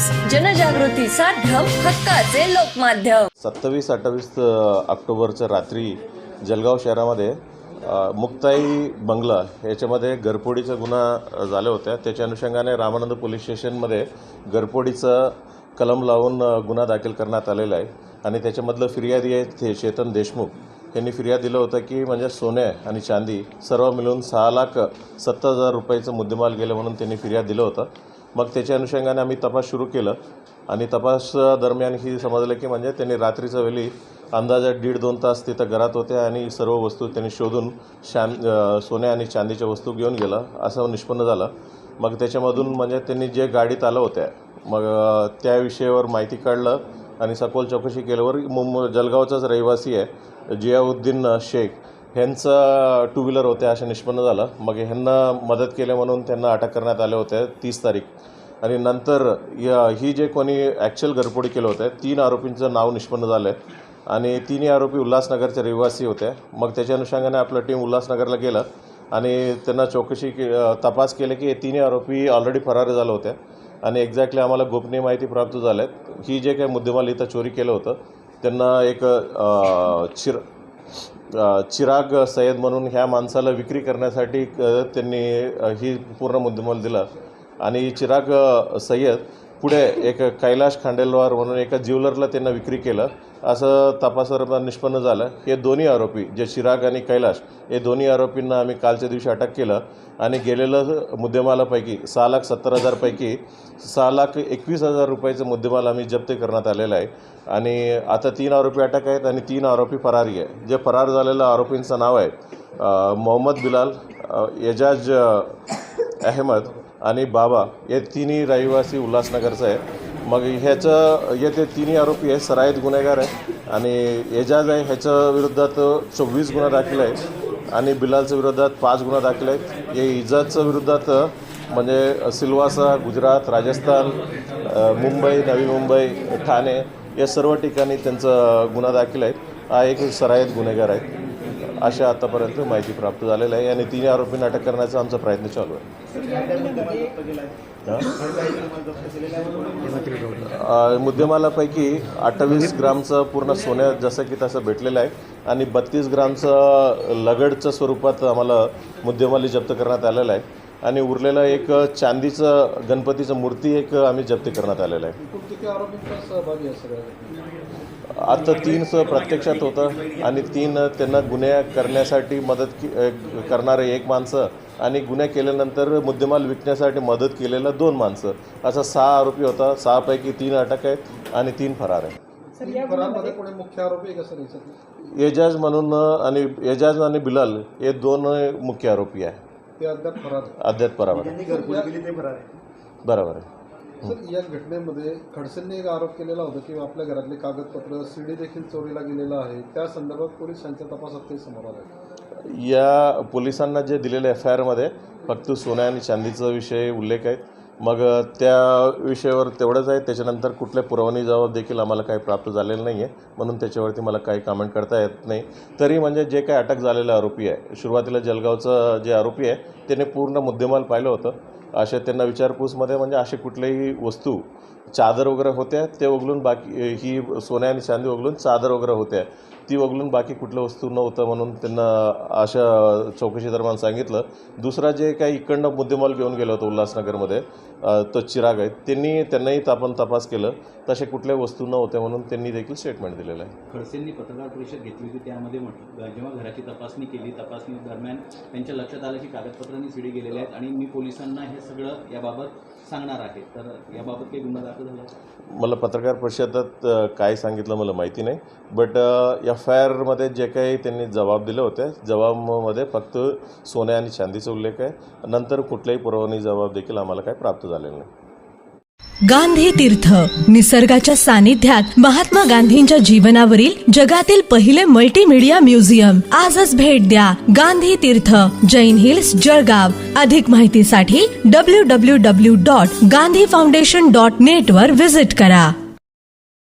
News. जनजागृती हक्काचे लोकमाध्यम. सत्तावीस अठ्ठावीस ऑक्टोबरच्या रात्री जलगाव शहरामध्ये मुक्ताई बंगला याच्यामध्ये घरफोडीचा गुन्हा झाल्या होत्या. त्याच्या अनुषंगाने रामानंद पोलीस स्टेशनमध्ये घरपोडीचं कलम लावून गुन्हा दाखल करण्यात आलेला आहे. आणि त्याच्यामधलं फिर्यादी आहे ते चेतन देशमुख. यांनी फिर्याद दिलं होतं की म्हणजे सोने आणि चांदी सर्व मिळून सहा लाख सत्तर हजार रुपयाचं मुद्देमाल गेलं म्हणून त्यांनी फिर्याद दिलं होतं. मग त्याच्या अनुषंगाने आम्ही तपास सुरू केलं. आणि तपास दरम्यान ही समजलं की म्हणजे त्यांनी रात्रीच्या वेळी अंदाजे दीड दोन तास तिथं घरात होते आणि सर्व वस्तू त्यांनी शोधून शान सोन्या आणि चांदीच्या वस्तू घेऊन गेला. असं निष्पन्न झालं. मग त्याच्यामधून म्हणजे त्यांनी जे गाडीत आलं होत्या मग त्या विषयावर माहिती काढलं आणि सखोल चौकशी केल्यावर मुंबई जलगावचाच रहिवासी आहे जियाउद्दीन शेख. ह्यांचं टू व्हीलर होत्या असं निष्पन्न झालं. मग ह्यांना मदत केल्या म्हणून त्यांना अटक करण्यात आले होते तीस तारीख. आणि नंतर या ही जे कोणी ॲक्च्युअल घरफोडी केलं होतं तीन आरोपींचं नाव निष्पन्न झालं. आहे आणि तिन्ही आरोपी उल्हासनगरचे रहिवासी होते. मग त्याच्या अनुषंगाने आपलं टीम उल्हासनगरला गेलं. आणि त्यांना चौकशी के तपास केले की हे तिन्ही आरोपी ऑलरेडी फरार झाले होते. आणि एक्झॅक्टली आम्हाला गोपनीय माहिती प्राप्त झाल्या आहेत ही जे काही मुद्देमाल इथं चोरी केलं होतं त्यांना एक शिर चिर चिराग सय्यद म्हणून ह्या माणसाला विक्री करण्यासाठी त्यांनी ही पूर्ण मुद्देमाल दिला. आणि चिराग सय्यद पुढे एक कैलाश खांडेलवार म्हणून एका ज्वेलरला त्यांना विक्री केलं. असं तपासादरम्यान निष्पन्न झालं. हे दोन्ही आरोपी जे चिराग आणि कैलाश हे दोन्ही आरोपींना आम्ही कालच्या दिवशी अटक केलं आणि गेलेलं मुद्देमालापैकी सहा लाख सत्तर हजारपैकी सहा लाख एकवीस हजार रुपयाचं मुद्देमाल आम्ही जप्त करण्यात आलेला आहे. आणि आता तीन आरोपी अटक आहेत आणि तीन आरोपी फरारी आहे जे फरार झालेलं आरोपींचं नाव आहे मोहम्मद बिलाल एजाज अहमद आणि बाबा हे तिन्ही रहिवासी उल्हासनगरचं आहे मग ह्याचं येथे तिन्ही आरोपी आहे सराईत गुन्हेगार आहे आणि एजाज आहे ह्याच्या विरुद्धात चोवीस गुन्हा दाखल आहे आणि बिलालच्या विरोधात पाच गुन्हा दाखल आहेत. हे इजाजच्या विरुद्धात म्हणजे सिल्वासा गुजरात राजस्थान मुंबई नवी मुंबई ठाणे या सर्व ठिकाणी त्यांचा गुन्हा दाखल आहेत. हा एक सरायत गुन्हेगार आहे अशा आतापर्यंत माहिती प्राप्त झालेलं आहे. आणि तिन्ही आरोपींना अटक करण्याचा आमचा प्रयत्न चालू आहे. मुद्देमालापैकी अठ्ठावीस ग्रामचं पूर्ण सोन्या जसं की तसं भेटलेलं आहे. आणि बत्तीस ग्रामचं लगडच्या स्वरूपात आम्हाला मुद्देमाली जप्त करण्यात आलेलं आहे. आणि उरलेलं एक चांदीचं गणपतीचं मूर्ती एक आम्ही जप्त करण्यात आलेलं आहे. एकूण किती आरोपींचा सहभागी आहे सगळ्या घटनेत? आता तीन स प्रत्यक्षात होतं आणि तीन त्यांना गुन्हे करण्यासाठी मदत की करणारे एक माणसं आणि गुन्हे केल्यानंतर मुद्देमाल विकण्यासाठी मदत केलेलं दोन माणसं. असं सहा आरोपी होता. सहापैकी तीन अटक आहेत आणि तीन फरार आहेत. मुख्य आरोपी एजाज म्हणून आणि एजाज आणि बिलाल हे दोन मुख्य आरोपी आहे ते अद्याप फरार अद्याप बरोबर आहे. सर या घटनेमध्ये खडसेंनी एक आरोप केलेला होता की आपल्या घरातले कागदपत्र सीडी देखील चोरीला गेलेलं आहे. त्या संदर्भात पोलिसांच्या तपासात ते समोर आलं. या पोलिसांना जे दिलेल्या एफ आय आरमध्ये फक्त सोन्या आणि चांदीचा विषय उल्लेख आहेत. मग त्या विषयावर तेवढंच आहे. त्याच्यानंतर कुठल्या पुरवणी जबाब देखील आम्हाला काही प्राप्त झालेलं नाही आहे म्हणून त्याच्यावरती मला काही कमेंट करता येत नाही. तरी म्हणजे जे काही अटक झालेला आरोपी आहे सुरुवातीला जलगावचं जे आरोपी आहे त्याने पूर्ण मुद्देमाल पाहिलं होतं. असे त्यांना विचारपूसमध्ये म्हणजे असे कुठल्याही वस्तू चादर वगैरे होत्या ते वगळून बाकी ही सोन्या आणि चांदी वगळून चादर वगैरे होत्या ती वगळून बाकी कुठलं वस्तू नव्हतं म्हणून त्यांना अशा चौकशी दरम्यान सांगितलं. दुसरा जे काही इकडनं मुद्देमाल घेऊन गेलं होतं उल्हासनगरमध्ये तो चिराग आहे त्यांनी त्यांनाही आपण तपास केलं. तसे कुठल्या वस्तू नव्हत्या म्हणून त्यांनी देखील स्टेटमेंट दिलेलं आहे. खडसेंनी पत्रकार परिषद घेतली होती त्यामध्ये म्हटलं जेव्हा घराची तपासणी केली तपासणी दरम्यान त्यांच्या लक्षात आलं की कागदपत्रांनी सिडी गेलेले आहेत आणि मी पोलिसांना हे सगळं याबाबत सांगणार आहे. तर याबाबत काही गुन्हा दाखल झाला? मला पत्रकार परिषदात काय सांगितलं मला माहिती नाही बट एफ आय आरमध्ये जे काही त्यांनी जबाब दिले होते जबाबमध्ये फक्त सोन्या आणि चांदीचा उल्लेख आहे. नंतर कुठल्याही पुरवणी जबाब देखील आम्हाला काही प्राप्त झालेला नाही. गांधी तीर्थ निसर्गाच्या सानिध्यात महात्मा गांधींच्या जीवनावरील जगातील पहिले मल्टीमीडिया म्युझियम आजच भेट द्या गांधी तीर्थ जैन हिल्स जळगाव. अधिक माहितीसाठी W W W dot Gandhi foundation dot net वर विजिट करा.